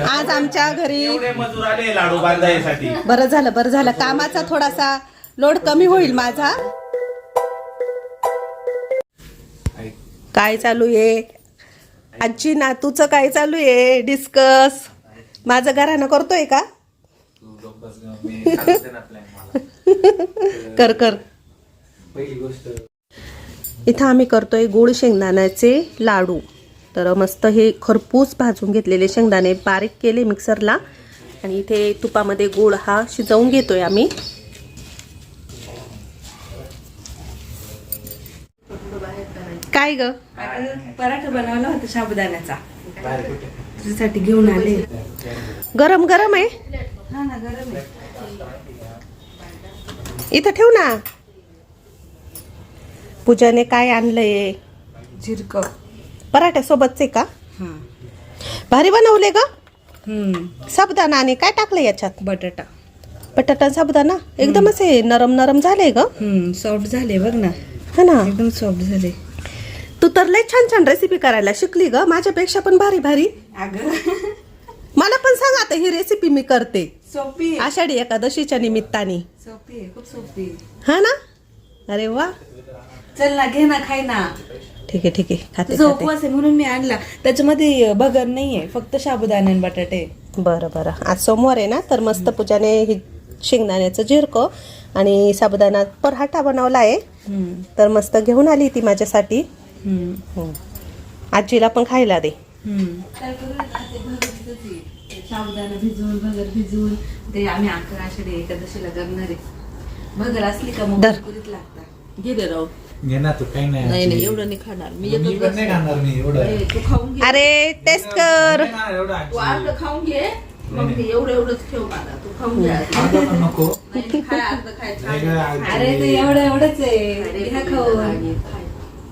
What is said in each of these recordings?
आज आमच्या घरी एवढे मजूर आले लाडू बांधायसाठी. बरं झालं बरं झालं. कामाचा थोडासा लोड कमी होईल माझा. काय चालू आहे? आजी नातूचं काय चालू आहे? डिस्कस माझं घरानं करतोय का? कर कर. पहिली गोष्ट. इथं आम्ही करतोय गोड शेंगदाण्याचे लाडू. तर मस्त हे खरपूस भाजून घेतलेले शेंगदाणे बारीक केले मिक्सरला. आणि इथे तुपामध्ये गोड हा शिजवून घेतोय आम्ही. काय ग? पराठा बनवला होता साबुदाण्याचा. त्याच्यासाठी घेऊन आले. गरम गरम आहे? हा ना गरम आहे. इथं ठेव ना. पूजाने काय आणलंय? झिरक पराठ्यासोबतचे का? हा. भारी बनवले ग. साबुदाणा आणि काय टाकलं याच्यात? बटाटा. बटाटा साबुदाणा? एकदमच हे नरम नरम झाले ग. सॉफ्ट झाले बघ ना. हा ना. एकदम सॉफ्ट झाले. तू तर लय छान छान रेसिपी करायला शिकली ग. माझ्यापेक्षा पण भारी भारी. अगं. मला पण सांग आता ही रेसिपी मी करते. सोपी आहे. आषाढी एकादशीच्या निमित्ताने. सोपी आहे खूप सोपी आहे. हा ना? अरे वा. चल ना घे ना खाय ना. ठीक आहे ठीक आहे. खाते तुझा खाते. उपवास आहे म्हणून मी आणला. त्याच्यामध्ये बगर नाहीये फक्त साबुदाणा आणि बटाटे. बरं बरं. आज सोमवार आहे ना तर मस्त पूजाने ही शेंगदाण्याचं झिरकं आणि साबुदाणा पराठा बनवला आहे. हम्म. तर मस्त घेऊन आली ती माझ्यासाठी. हम्म. हम्म. आजीला पण खायला दे. हम्म. साबुदाणा भिजवून भगर भिजवून ते आम्ही अकरा आषाढी एकादशीला करणार आहे. भगर असली का मग दर. कुरकुरीत लागतात. राव. घे ना तू काही नाही नाही नाही एवढं नाही खाणार मी मी पण नाही खाणार मी एवढं ए, तू खाऊन घे अरे टेस्ट कर नाही खाणार एवढं तू आजी. अर्ध खाऊन घे मग मी एवढं एवढंच ठेव मला तू खाऊन घे अर्ध. अर्धा पण नको नाही, नाही, खाय अर्ध खाय नाही गं, आजी. अरे ते एवढं एवढंच आहे घ्या खाऊन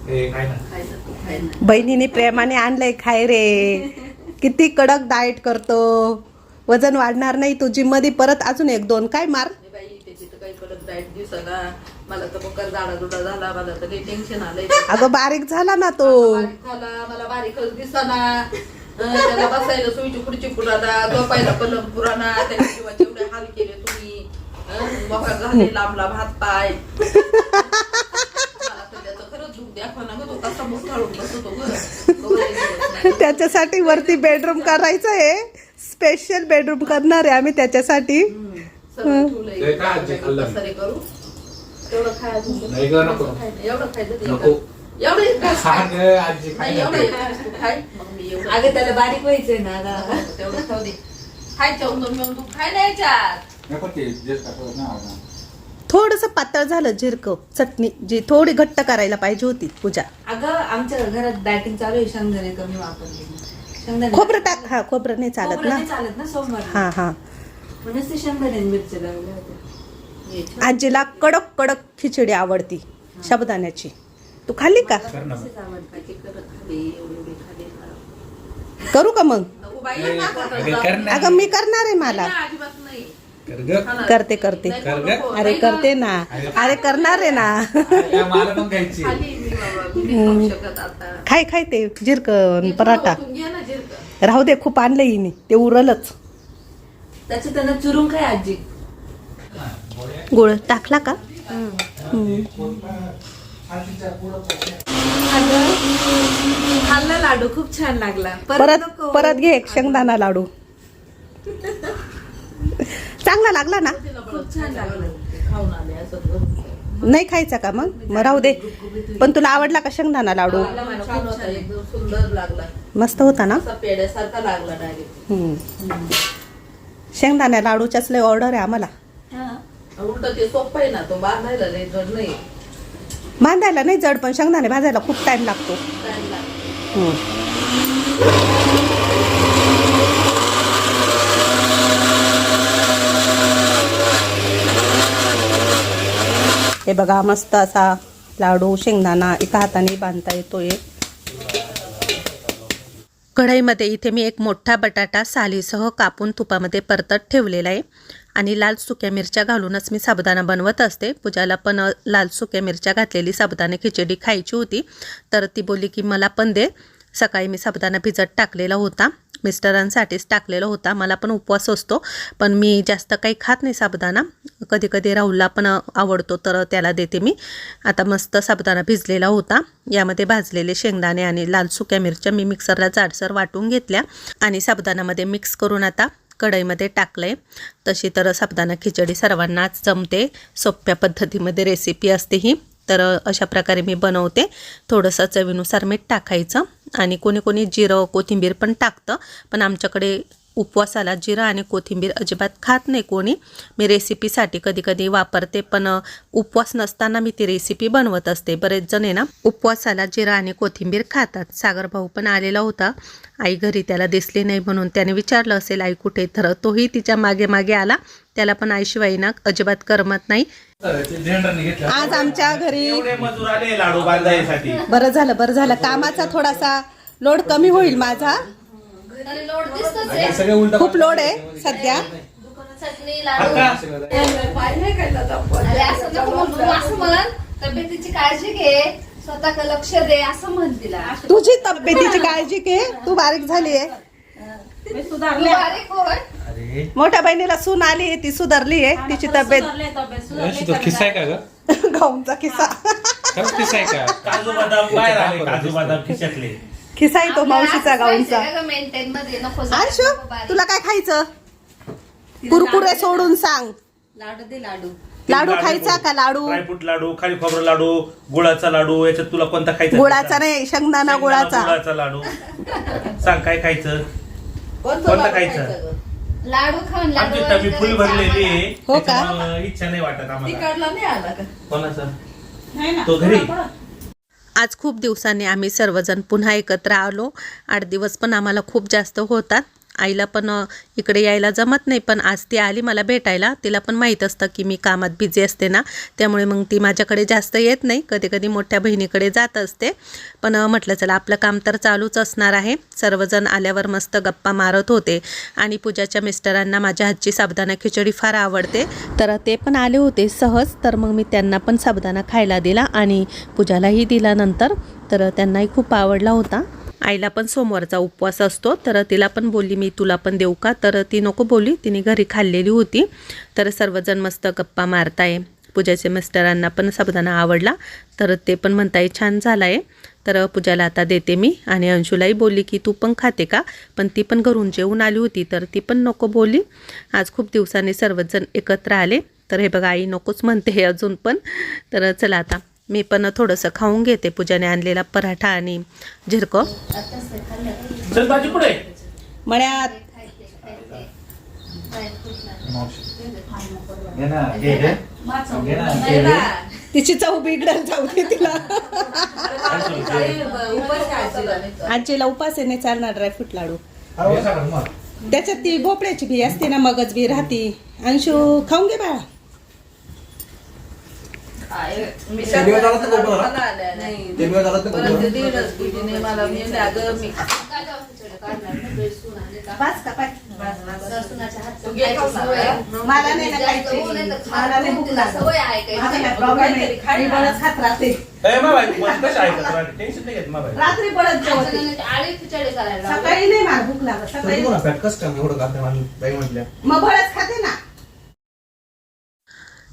ए, काय ना खाय ना तू खाय ना बहिणीने प्रेमाने आणलंय खाय रे किती कडक डाएट करतो वजन वाढणार नाही तू जिममध्ये परत अजून एक दोन काय मार नाही बाई त्याची तर काही परत डाएट दिवसाला मला तर बकर जाडा जुडा झाला मला तर काही टेन्शन आलंय. अगं बारीक झाला ना तो. बारीक झाला मला बारीकच दिसना. त्याला बसायला सोयीची खुर्ची पुराणा झोपायला पलंग पुराणा त्याच्या जीवाचे एवढे हाल केले तुम्ही. मोकार झाले लांबला भात पाय. त्याच्यासाठी वरती बेडरूम करायचं आहे. स्पेशल बेडरूम करणार आहे आम्ही त्याच्यासाठी. करू? तेवढं खायचं नाही गं, नको. एवढं खायचं ते नको. एवढं एवढं खा. गं, आजी खाय नाही ना एवढं ते. एवढं तू खाय. मग मी एवढं अगं त्याला बारीक व्हायचंय ना तेवढं खाऊ दे. खायच्या उंदून मिळून तू खाय नाही याच्यात. नको ते, जे टाकलं ना, आता. थोडस पातळ झालं झिरकं चटणी जी थोडी घट्ट करायला पाहिजे होती पूजा. अगं आमच्या घरात डायटिंग चालू आहे शेंगदाणे कमी वापरले. शेंगदाणे खोबरं टाक हा खोबरं नाही चालत खोबरं ना. नाही चालत ना सोमवार. हा हा. म्हणूनच ते शेंगदाणे होत्या ये, छान. आजीला कडक कडक खिचडी आवडती साबुदाण्याची तू खाल्ली का? कर की मग? अगं, मी करणार आहे मला. करते करते. अरे करते. ना. अरे करणार आहे ना. या, मला पण खायची खाली मी बाबा, मी नाही खाऊ शकत आता. खाय खाय ते जिरक पराठा. तुला ओतून घे ना जिरकं. राहू दे खूप आणलं हिने. ते उरलच. त्याचं त्यांना चुरून काय आजी. गुळ टाकला का. खाल्ला लाडू खूप छान लागला. परत. परत घे एक शेंगदाणा लाडू. चांगला लागला ना? खूप छान लागलं. नाही खायचा का मग? मग राहू दे. पण तुला आवडला का शेंगदाणा लाडू? सुंदर लागला. मस्त होता ना? पेड्यासारखा लागला. शेंगदाणा लाडूच्याच लय ऑर्डर आहे आम्हाला. उलट ते सोपं आहे ना तो बांधायला लय जड नाही बांधायला नाही जड पण शेंगदाणे भाजायला खूप टाइम लागतो Time लागतो. हम्म. हे बघा मस्त असा लाडू शेंगदाणा एका हाताने बांधता येतोय कढईमध्ये इथे मी एक मोठा बटाटा सालीसह कापून तुपामध्ये परतत ठेवलेला आहे आणि लाल सुक्या मिरच्या घालूनच मी साबुदाणा बनवत असते. पूजाला पण लाल सुक्या मिरच्या घातलेली. साबुदाणा खिचडी खायची होती. तर ती बोलली की मला पण दे. सकाळी मी साबुदाणा भिजत टाकलेला होता. मिस्टरांसाठीच टाकलेला होता. मला पण उपवास असतो. पण मी जास्त काही खात नाही साबुदाणा. कधी कधी राहुलला पण आवडतो तर त्याला देते मी. आता मस्त साबुदाणा भिजलेला होता. यामध्ये भाजलेले शेंगदाणे आणि लाल सुक्या मिरच्या मी मिक्सरला जाडसर वाटून घेतल्या. आणि साबुदाणामध्ये मिक्स करून आता कढईमध्ये टाकलं आहे तशी तर साबुदाणा खिचडी सर्वांनाच जमते. सोप्या पद्धतीमध्ये रेसिपी असते ही. तर अशा प्रकारे मी बनवते. थोडंसं चवीनुसार मीठ टाकायचं. आणि कोणी कोणी जिरं कोथिंबीर पण टाकतं. पण आमच्याकडे उपवासाला जिरं आणि कोथिंबीर अजिबात खात नाही कोणी. मी रेसिपीसाठी कधी कधी वापरते पण उपवास नसताना मी ती रेसिपी बनवत असते. बरेच जण आहे ना उपवासाला जिरं आणि कोथिंबीर खातात. सागर भाऊ पण आलेला होता. आई घरी त्याला दिसली नाही म्हणून त्याने विचारलं असेल आई कुठे तर तोही तिच्यामागे मागे आला. त्याला पण आईशिवाय ना अजिबात करमत नाही. आज आमच्या घरी एवढे मजूर आले लाडू बांधायसाठी. बरं झालं बरं झालं. कामाचा थोडासा लोड कमी होईल माझा. तरी लोड दिसतच आणि सगळे उलट खूप लोड आहे सध्या. चटणी लाडू. आता पाहिजे काय त्याचा अरे असं नको म्हणू असं म्हण तब्येतीची काळजी घे. स्वतःकडे लक्ष दे असं म्हण तिला. तुझी तब्येतीची काळजी घे. तू बारीक झाली आहे. तू बारीक अरे. मोठ्या बहिणीला सून आली ती सुधारली आहे. तिची तब्येत अशी तो आहे का ग? गाऊनचा किस्सा. खरंच खिस्सा आहे का काजू बदाम बाहेर आले काजू बदाम खिशातले. खिस्सा आहे तो मावशीचा गाऊनचा बारीक. तुला काय खायचं? कुरकुरे सोडून सांग. लाडू दे लाडू. लाडू खायचा का लाडू? ड्रायफ्रूट लाडू खाली खोबरं लाडू गुळाचा लाडू याच्यात तुला कोणता खायचा गुळाचा नाही शेंगदाणा गुळाचा. गुळाचा लाडू. सांग काय खायचं? कोणतं खायचं? लाडू खाऊन आमची लाडू टबी फुल भरलेली आहे. हो का? इच्छा नाही वाटत आम्हाला. तिकडला नाही आला का? कोणाचा? तो घरी? आज खूप दिवसांनी आम्ही सर्वजण पुन्हा एकत्र आलो. आठ दिवस पण आम्हाला खूप जास्त होतात. आईला पण इकडे यायला जमत नाही पण आज ती आली मला भेटायला. तिला पण माहीत असतं की मी कामात बिझी असते ना. त्यामुळे मग ती माझ्याकडे जास्त येत नाही. कधी कधी मोठ्या बहिणीकडे जात असते. पण म्हटलं चला आपलं काम तर चालूच असणार आहे. सर्वजण आल्यावर मस्त गप्पा मारत होते. आणि पूजाच्या मिस्टरांना माझ्या हातची साबदाना खिचडी फार आवडते. तर ते पण आले होते सहज. तर मग मी त्यांना पण साबदाना खायला दिला आणि पूजालाही दिला नंतर तर त्यांनाही खूप आवडला होता. आईला पण सोमवारचा उपवास असतो. तर तिला पण बोलली मी तुला पण देऊ का? तर ती नको बोलली. तिने घरी खाल्लेली होती. तर सर्वजण मस्त गप्पा मारताय. पूजाचे मिस्टरांना पण साबुदाणा आवडला. तर ते पण म्हणताय छान झाला आहे तर पूजाला आता देते मी. आणि अंशुलाही बोलली की तू पण खाते का? पण ती पण घरून जेवून आली होती. तर ती पण नको बोलली. आज खूप दिवसांनी सर्वजण एकत्र आले. तर हे बघा आई नकोच म्हणते हे अजून पण. तर चला आता. मी पण थोडंसं खाऊन घेते. पूजाने आणलेला पराठा आणि झिरकं. मळ्यात. तिची चव बिघडल जाऊ दे तिला. आजीला उपास आहे नाही चालणार ड्रायफ्रूट लाडू. त्याच्यात ती भोपळ्याची बी असते ना मगज बी राहती. अंशू खाऊन घे बाळा. का? पाय. मला नाही ना खायची. मला नाही भूक लागत. माझा काय प्रॉब्लेम मी बळच खात राहते. रात्री बळच जेवते. सकाळी नाही मला भूक लागत सकाळी मग बळच खाते ना.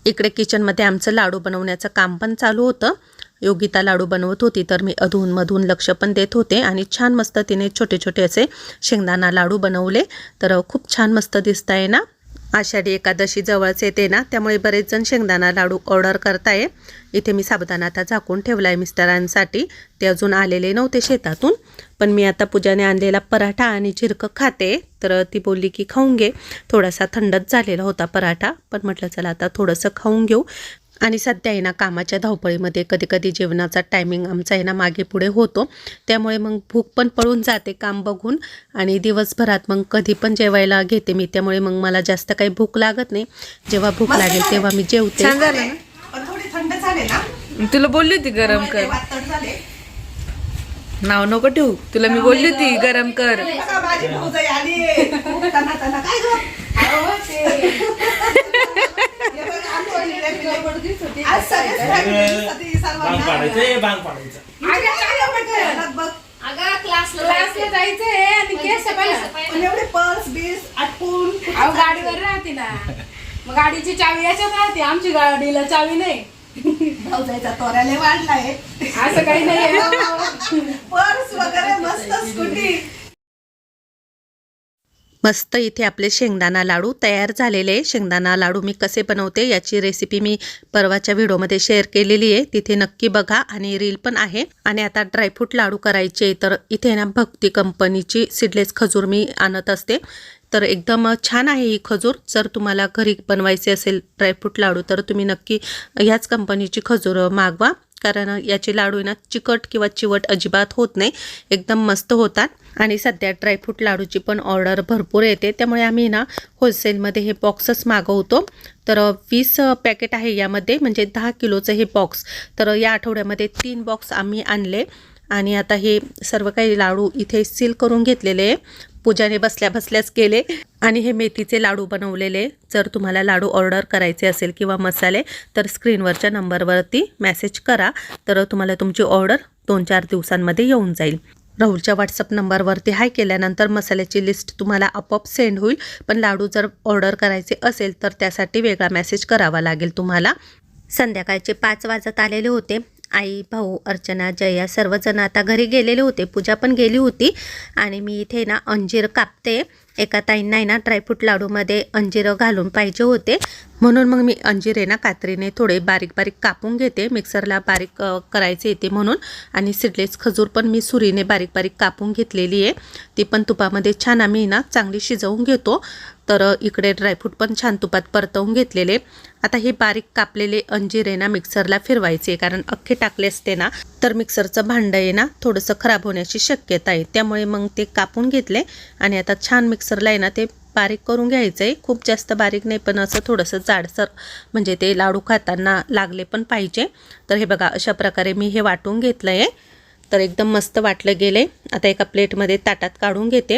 इकडे किचनमध्ये आमचं लाडू बनवण्याचं काम पण चालू होतं. योगिता लाडू बनवत होती तर मी अधूनमधून लक्ष पण देत होते आणि छान मस्त तिने छोटे छोटे असे शेंगदाणा लाडू बनवले. तर खूप छान मस्त दिसत आहे ना? आषाढी एकादशी जवळच येते ना त्यामुळे बरेच जण शेंगदाणा लाडू ऑर्डर करताय. इथे मी साबुदाणा आता झाकून ठेवला आहे मिस्टरांसाठी. ते अजून आलेले नव्हते शेतातून. पण मी आता पूजाने आणलेला पराठा आणि झिरकं खाते. तर ती बोलली की खाऊन घे. थोडासा थंडच झालेला होता पराठा. पण म्हटलं चला आता थोडंसं खाऊन घेऊ. आणि सध्या आहे ना कामाच्या धावपळीमध्ये कधी कधी जेवणाचा टायमिंग आमचा आहे ना मागे पुढे होतो. त्यामुळे मग भूक पण पळून जाते काम बघून आणि दिवसभरात मग कधी पण जेवायला घेते मी. त्यामुळे मग मला जास्त काही भूक लागत नाही. जेव्हा भूक लागेल तेव्हा मी जेवते. छान झालं ना? पण थोडी थंड झाले ना? तुला बोलली होती गरम कर. नाव नको ठेवू. तुला मी बोलली होती गरम कर. हे. पाडायचं अगं, जायचंय. आणि केस एवढे पर्स बीस आटपून अहो गाडीवर राहते ना. मग गाडीची चावी याच्यात राहते. आमची गाडीला चावी नाही. भाऊजाईचा तोऱ्याले वाढलाय. असं काही नाही पर्स वगैरे मस्त स्कूटी मस्त इथे आपले शेंगदाणा लाडू तयार झालेले आहे. शेंगदाणा लाडू मी कसे बनवते याची रेसिपी मी परवाच्या व्हिडिओमध्ये शेअर केलेली आहे. तिथे नक्की बघा आणि रील पण आहे. आणि आता ड्रायफ्रूट लाडू करायचे तर इथे ना भक्ती कंपनीची सीडलेस खजूर मी आणत असते. तर एकदम छान आहे ही खजूर. जर तुम्हाला घरी बनवायचे असेल ड्रायफ्रूट लाडू तर तुम्ही नक्की ह्याच कंपनीची खजूर मागवा. कारण याचे लाडू ना चिकट किंवा चिवट अजिबात होत नाही. एकदम मस्त होतात. आणि सध्या ड्रायफ्रूट लाडूची पण ऑर्डर भरपूर येते. त्यामुळे आम्ही ना होलसेलमध्ये हे बॉक्सच मागवतो. तर वीस पॅकेट आहे यामध्ये. म्हणजे दहा किलोचं हे बॉक्स तर या आठवड्यामध्ये तीन बॉक्स आम्ही आणले. आणि आता हे सर्व काही लाडू इथे सील करून घेतलेले. पूजाने बसल्या बसल्याच केले. आणि हे मेथीचे लाडू बनवलेले. जर तुम्हाला लाडू ऑर्डर करायचे असेल किंवा मसाले तर स्क्रीनवरच्या नंबरवरती मेसेज करा. तर तुम्हाला तुमची ऑर्डर दोन चार दिवसांमध्ये येऊन जाईल. राहुलच्या व्हॉट्सअप नंबरवरती हाय केल्यानंतर मसाल्याची लिस्ट तुम्हाला आपोआप सेंड होईल. पण लाडू जर ऑर्डर करायचे असेल तर त्यासाठी वेगळा मेसेज करावा लागेल तुम्हाला. संध्याकाळचे पाच वाजत आलेले होते. आई भाऊ अर्चना जया सर्वजण आता घरी गेलेले होते. पूजा पण गेली होती. आणि मी इथे ना अंजीर कापते. एका ताईंना आहे ना ड्रायफ्रूट लाडूमध्ये अंजीर घालून पाहिजे होते. म्हणून मग मी अंजीर आहे ना कात्रीने थोडे बारीक बारीक कापून घेते. मिक्सरला बारीक करायचे येते म्हणून. आणि सिडलेस खजूर पण मी सुरीने बारीक बारीक कापून घेतलेली आहे. ती पण तुपामध्ये छान आम्ही ना चांगली शिजवून घेतो. तर इकडे ड्रायफ्रूट पण छान तुपात परतवून घेतलेले. आता हे बारीक कापलेले अंजीर आहे ना मिक्सरला फिरवायचे कारण अख्खे टाकले असते ना तर मिक्सरचं भांडं आहे ना थोडंसं खराब होण्याची शक्यता आहे. त्यामुळे मग ते कापून घेतले. आणि आता छान मिक्सरला आहे ना ते बारीक करून घ्यायचं आहे खूप जास्त बारीक नाही पण असं थोडंसं जाडसर म्हणजे ते लाडू खाताना लागले पण पाहिजे. तर हे बघा अशा प्रकारे मी हे वाटून घेतलं आहे तर एकदम मस्त वाटलं गेले आता एका प्लेटमध्ये ताटात काढून घेते.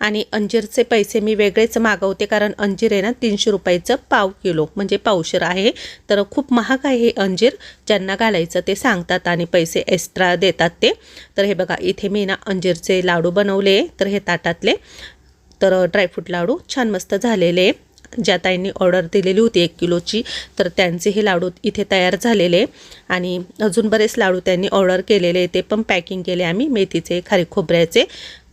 आणि अंजीरचे पैसे मी वेगळेच मागवते कारण अंजीर आहे ना तीनशे रुपयाचं पाव किलो म्हणजे पावशर आहे. तर खूप महाग आहे हे अंजीर. ज्यांना घालायचं ते सांगतात आणि पैसे एक्स्ट्रा देतात ते. तर हे बघा इथे मी ना अंजीरचे लाडू बनवले. तर हे ताटातले. तर ड्रायफ्रूट लाडू छान मस्त झालेले. ज्या ताईंनी ऑर्डर दिलेली होती एक किलोची तर त्यांचे हे लाडू इथे तयार झालेले. आणि अजून बरेच लाडू त्यांनी ऑर्डर केलेले ते पण पॅकिंग केले आम्ही मेथीचे खारी खोबऱ्याचे.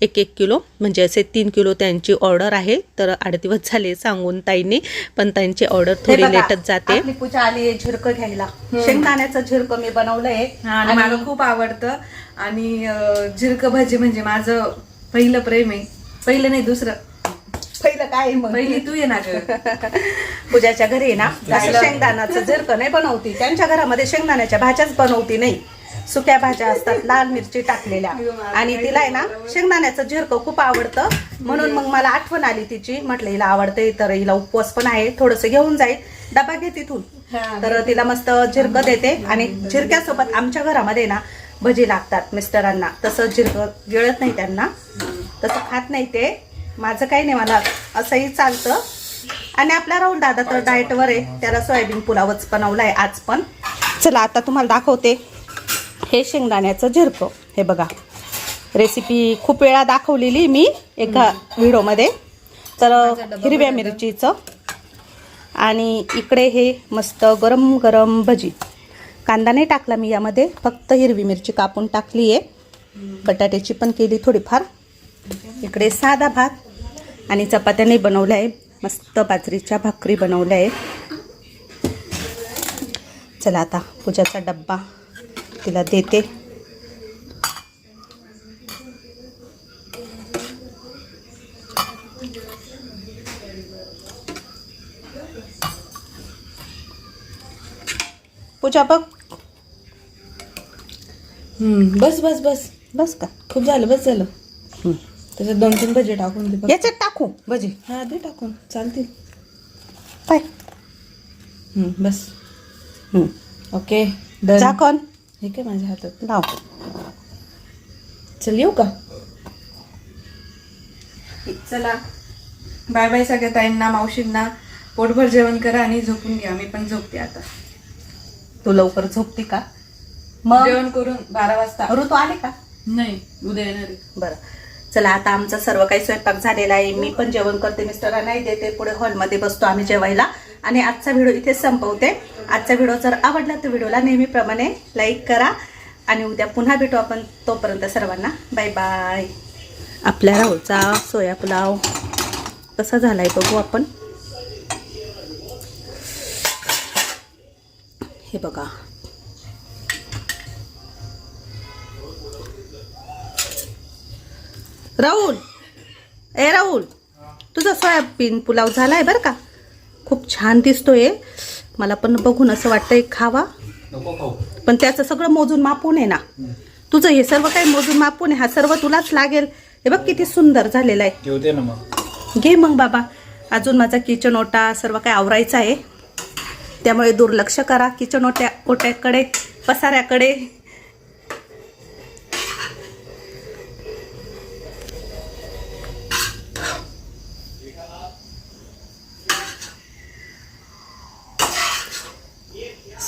एक एक किलो म्हणजे असे तीन किलो त्यांची ऑर्डर आहे. तर आठ दिवस झाले सांगून ताईंनी पण त्यांची ऑर्डर थोडी लेटच जाते. पूजा आली झिरक घ्यायला. शेंगदाण्याचं झिरक मी बनवलंय आणि मला खूप आवडतं. आणि अं, जिरकं भाजी म्हणजे माझं पहिलं प्रेम आहे. पहिलं नाही दुसरं. पहिलं काय मग? पहिली तू ये ना पूजाच्या घरी आहे ना. असं शेंगदाण्याचं झिरक नाही बनवती त्यांच्या घरामध्ये शेंगदाण्याच्या भाज्याच बनवती नाही. सुक्या भाज्या असतात लाल मिरची टाकलेल्या. आणि तिला आहे ना शेंगदाण्याचं झिरकं खूप आवडतं. म्हणून मग मला आठवण आली तिची. म्हटलं हिला आवडते तर हिला उपवास पण आहे थोडस घेऊन जाईल. डबा घे तिथून. तर तिला मस्त झिरकं देते. आणि झिरक्यासोबत आमच्या घरामध्ये ना भजी लागतात मिस्टरांना. तसं झिरकं गिळत नाही त्यांना. तसं खात नाही ते. माझं काही नाही मला असंही चालतं. आणि आपला राहुल दादा तर डाएटवर आहे. त्याला सोयाबीन पुलावच बनवलाय आज पण. चला आता तुम्हाला दाखवते. हे शेंगदाण्याचं झिरकं. हे बघा. रेसिपी खूप वेळा दाखवलेली मी एका व्हिडिओमध्ये. तर हिरव्या मिरचीचं. आणि इकडे हे मस्त गरम गरम भजी. कांदा नाही टाकला मी यामध्ये. फक्त हिरवी मिरची कापून टाकली आहे बटाट्याची पण केली थोडीफार. इकडे साधा भात आणि चपात्या नाही बनवल्या आहे मस्त बाजरीच्या भाकरी बनवल्या चला आता पूजाचा डब्बा तिला देते. पूजा बघ. हम्म, बस बस बस. बस का? खूप झालं बस झालं. त्याच्यात दोन तीन भजी टाकून दे. याच्यात टाकू भजी. हा दे टाकून. चालतील. पाय. हम्म, बस. हम्म. ओके झाकण हे काय माझ्या हातात? लाव. चल येऊ का? चला. बाय बाय सगळ्या ताईंना मावशींना. पोटभर जेवण करा आणि झोपून घ्या. मी पण झोपते आता. तू लवकर झोपते का? मग? जेवण करून बारा वाजता. ऋतू आले का? नाही उद्या येणार आहे. बरं. चला आता आमचा सर्व काही स्वयंपाक झालेला आहे. मी पण जेवण करते मिस्टरला नाही देते. पुढे हॉलमध्ये बसतो आम्ही जेवायला. आणि आजचा व्हिडिओ इथे संपवते. आजचा व्हिडिओ जर आवडला तर व्हिडिओला नेहमीप्रमाणे लाईक करा. आणि उद्या पुन्हा भेटू आपण तोपर्यंत सर्वांना. बाय बाय आपल्या राहुलचा सोया पुलाव कसा झालाय बघू आपण. हे बघा. राहुल. ए राहुल. तुझा सोयाबीन पुलाव झालाय बरं का? खूप छान दिसतोय. मला पण बघून असं वाटतंय खावा. पण त्याचं सगळं मोजून मापून आहे ना. तुझं हे सर्व काही मोजून मापून आहे. हा सर्व तुलाच लागेल. हे बघ किती सुंदर झालेला आहे. घे मग बाबा. अजून माझा किचन ओटा सर्व काही आवरायचा आहे. त्यामुळे दुर्लक्ष करा. किचन ओट्या ओट्याकडे पसाऱ्याकडे.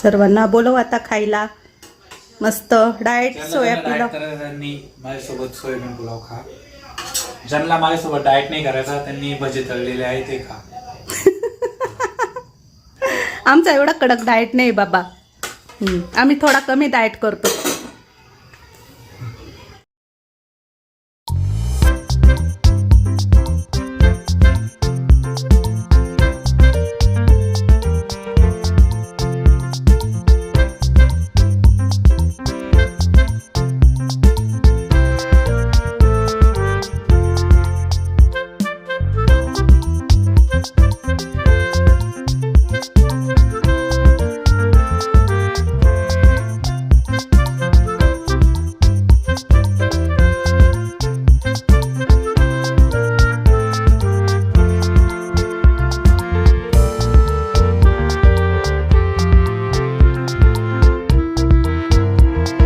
सर्वांना बोलव आता खायला. मस्त डाएट सोया माझ्यासोबत सोयाबीन पुलाव खा. ज्यांना माझ्यासोबत डाएट नाही करायचा त्यांनी भजे तळलेले आहे ते खा. आमचा एवढा कडक डाएट नाही बाबा. आम्ही थोडा कमी डाएट करतो.